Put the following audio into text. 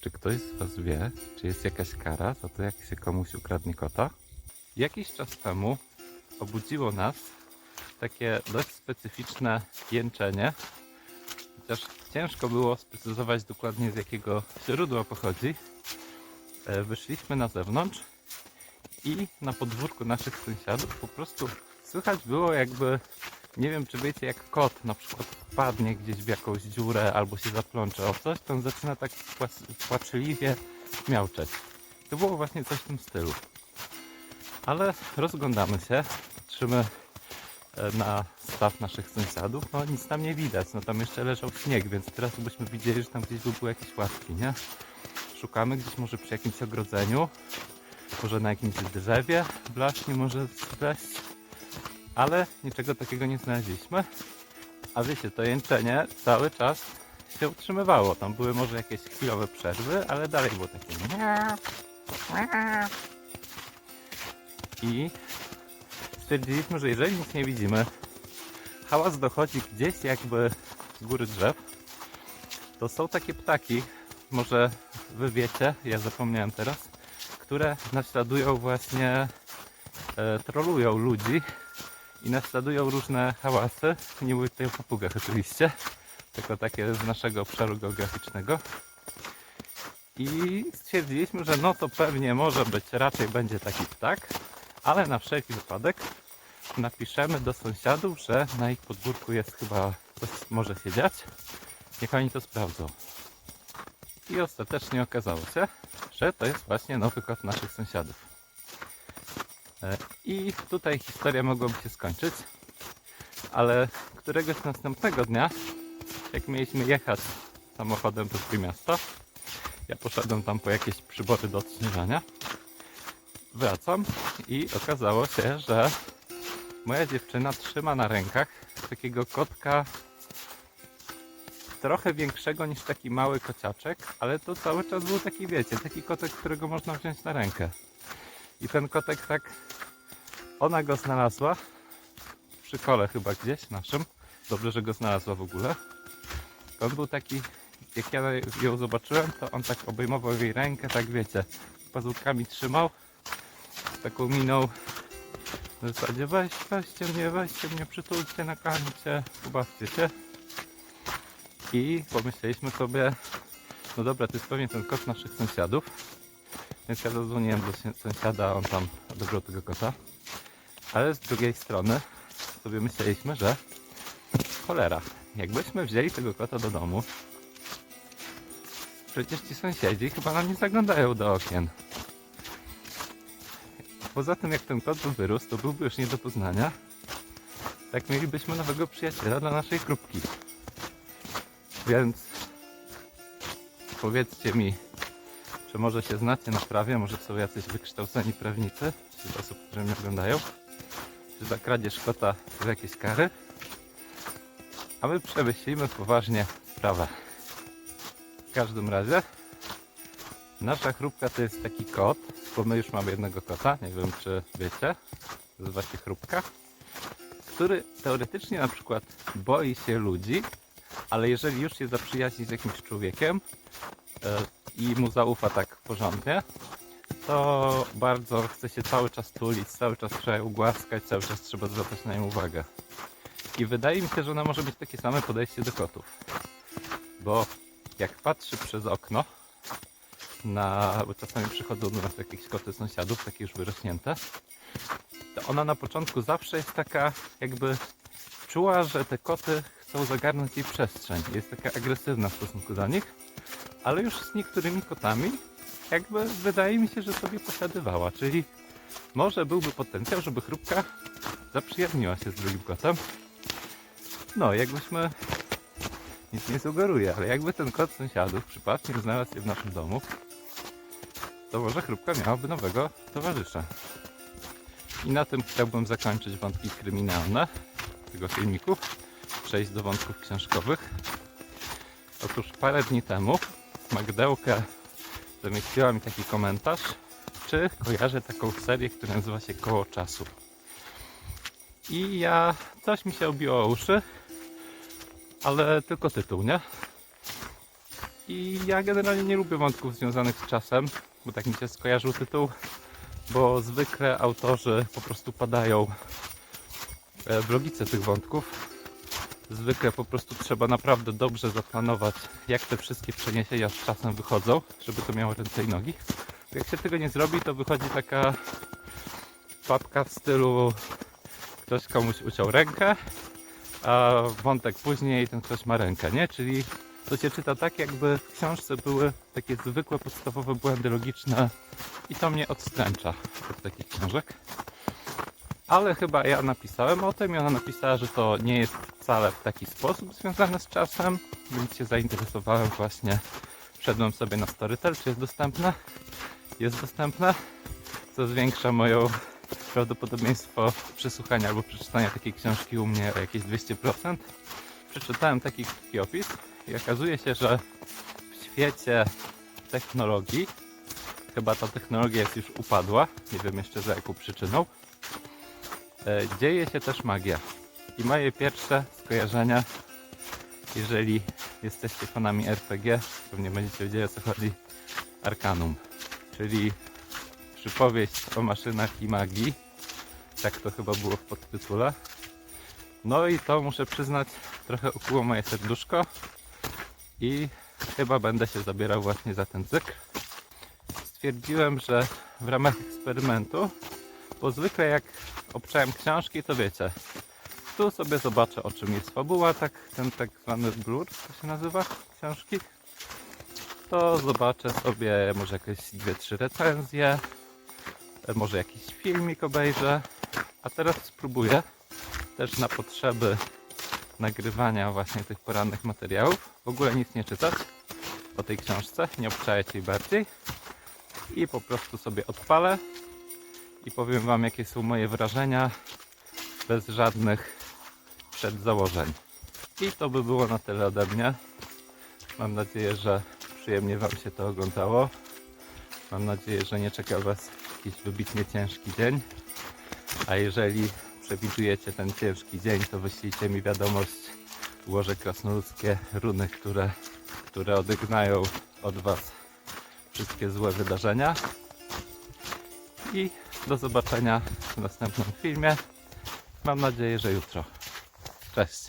Czy ktoś z Was wie, czy jest jakaś kara za to, jak się komuś ukradnie kota? Jakiś czas temu obudziło nas takie dość specyficzne jęczenie, chociaż ciężko było sprecyzować dokładnie z jakiego źródła pochodzi. E, Wyszliśmy na zewnątrz i na podwórku naszych sąsiadów po prostu słychać było jakby, nie wiem czy wiecie, jak kot na przykład wpadnie gdzieś w jakąś dziurę albo się zaplącze o coś, to on zaczyna tak płaczliwie miauczeć. To było właśnie coś w tym stylu. Ale rozglądamy się, patrzymy e, na staw naszych sąsiadów, no nic tam nie widać, no tam jeszcze leżał śnieg, więc teraz byśmy widzieli, że tam gdzieś by były jakieś ławki, nie? Szukamy gdzieś może przy jakimś ogrodzeniu, może na jakimś drzewie blaśnie może spleść, ale niczego takiego nie znaleźliśmy. A wiecie, to jęczenie cały czas się utrzymywało. Tam były może jakieś chwilowe przerwy, ale dalej było takie. I stwierdziliśmy, że jeżeli nic nie widzimy, hałas dochodzi gdzieś jakby z góry drzew, to są takie ptaki, może wy wiecie, ja zapomniałem teraz, które naśladują właśnie, e, trolują ludzi i naśladują różne hałasy. Nie mówię tutaj o papugach oczywiście, tylko takie z naszego obszaru geograficznego. I stwierdziliśmy, że no to pewnie może być, raczej będzie taki ptak, ale na wszelki wypadek napiszemy do sąsiadów, że na ich podwórku jest chyba coś może się dziać. Niech oni to sprawdzą. I ostatecznie okazało się, że to jest właśnie nowy kot naszych sąsiadów. E, I tutaj historia mogłaby się skończyć, ale któregoś następnego dnia, jak mieliśmy jechać samochodem do Trójmiasta, ja poszedłem tam po jakieś przybory do odśnieżania, wracam i okazało się, że moja dziewczyna trzyma na rękach takiego kotka trochę większego niż taki mały kociaczek, ale to cały czas był taki, wiecie, taki kotek, którego można wziąć na rękę. I ten kotek tak, ona go znalazła przy kole chyba gdzieś naszym. Dobrze, że go znalazła w ogóle. On był taki, jak ja ją zobaczyłem, to on tak obejmował jej rękę, tak wiecie, pazurkami trzymał, taką miną w zasadzie weź, weźcie mnie, weźcie mnie, przytulcie, nakarmcie, pobawcie się. I pomyśleliśmy sobie, no dobra, to jest pewnie ten kot naszych sąsiadów. Więc ja zadzwoniłem do sąsiada, on tam odebrał tego kota. Ale z drugiej strony sobie myśleliśmy, że cholera, jakbyśmy wzięli tego kota do domu, przecież ci sąsiedzi chyba nam nie zaglądają do okien. Poza tym, jak ten kot by wyrósł, to byłby już nie do poznania. Tak mielibyśmy nowego przyjaciela dla naszej krupki. Więc powiedzcie mi, czy może się znacie na prawie, może są jacyś wykształceni prawnicy, wśród osób, które mnie oglądają, czy za kradzież kota są jakieś kary? A my przemyślimy poważnie sprawę. W każdym razie nasza chrupka to jest taki kot, bo my już mamy jednego kota, nie wiem czy wiecie, nazywa się chrupka, który teoretycznie na przykład boi się ludzi, ale jeżeli już się zaprzyjaźni z jakimś człowiekiem e, i mu zaufa tak porządnie, to bardzo chce się cały czas tulić, cały czas trzeba ją głaskać, cały czas trzeba zwracać na nią uwagę. I wydaje mi się, że ona może mieć takie same podejście do kotów. Bo jak patrzy przez okno, na, bo czasami przychodzą do nas jakieś koty sąsiadów, takie już wyrośnięte, to ona na początku zawsze jest taka jakby czuła, że te koty chcą zagarnąć jej przestrzeń. Jest taka agresywna w stosunku do nich, ale już z niektórymi kotami jakby wydaje mi się, że sobie posiadywała, czyli może byłby potencjał, żeby chrupka zaprzyjaźniła się z drugim kotem. No, jakbyśmy nic nie sugeruję, ale jakby ten kot sąsiadów przypadkiem znalazł się w naszym domu, to może chrupka miałaby nowego towarzysza. I na tym chciałbym zakończyć wątki kryminalne tego filmiku, przejść do wątków książkowych. Otóż parę dni temu Magdełka zamieściła mi taki komentarz, czy kojarzę taką serię, która nazywa się Koło Czasu. I ja, coś mi się obiło o uszy, ale tylko tytuł, nie? I ja generalnie nie lubię wątków związanych z czasem, bo tak mi się skojarzył tytuł, bo zwykle autorzy po prostu padają e, w logice tych wątków. Zwykle po prostu trzeba naprawdę dobrze zaplanować, jak te wszystkie przeniesienia z czasem wychodzą, żeby to miało ręce i nogi. Jak się tego nie zrobi, to wychodzi taka papka w stylu ktoś komuś uciął rękę, a wątek później ten ktoś ma rękę, nie? Czyli to się czyta tak, jakby w książce były takie zwykłe, podstawowe błędy logiczne i to mnie odstręcza od takich książek. Ale chyba ja napisałem o tym i ona napisała, że to nie jest wcale w taki sposób związane z czasem, więc się zainteresowałem właśnie. Wszedłem sobie na Storytel, czy jest dostępne? Jest dostępne, co zwiększa moją prawdopodobieństwo przesłuchania albo przeczytania takiej książki u mnie o jakieś 200%. Przeczytałem taki krótki opis i okazuje się, że w świecie technologii, chyba ta technologia jest już upadła, nie wiem jeszcze za jaką przyczyną, dzieje się też magia. I moje pierwsze skojarzenia, jeżeli jesteście fanami RPG, pewnie będziecie wiedzieli o co chodzi, Arcanum, czyli przypowieść o maszynach i magii. Tak to chyba było w podtytule. No i to muszę przyznać, trochę ukuło moje serduszko i chyba będę się zabierał właśnie za ten cykl. Stwierdziłem, że w ramach eksperymentu, bo zwykle jak obczałem książki, to wiecie, tu sobie zobaczę o czym jest fabuła, tak ten tak zwany blur, to się nazywa, książki. To zobaczę sobie może jakieś dwie, trzy recenzje, e, może jakiś filmik obejrzę, a teraz spróbuję też na potrzeby nagrywania właśnie tych porannych materiałów. W ogóle nic nie czytać o tej książce, nie obczajać jej bardziej. I po prostu sobie odpalę i powiem Wam jakie są moje wrażenia bez żadnych przedzałożeń. I to by było na tyle ode mnie. Mam nadzieję, że przyjemnie Wam się to oglądało. Mam nadzieję, że nie czeka Was jakiś wybitnie ciężki dzień. A jeżeli przewidujecie ten ciężki dzień, to wyślijcie mi wiadomość. Ułożę krasnoludzkie runy, które, które odegnają od Was wszystkie złe wydarzenia. I do zobaczenia w następnym filmie. Mam nadzieję, że jutro. Cześć.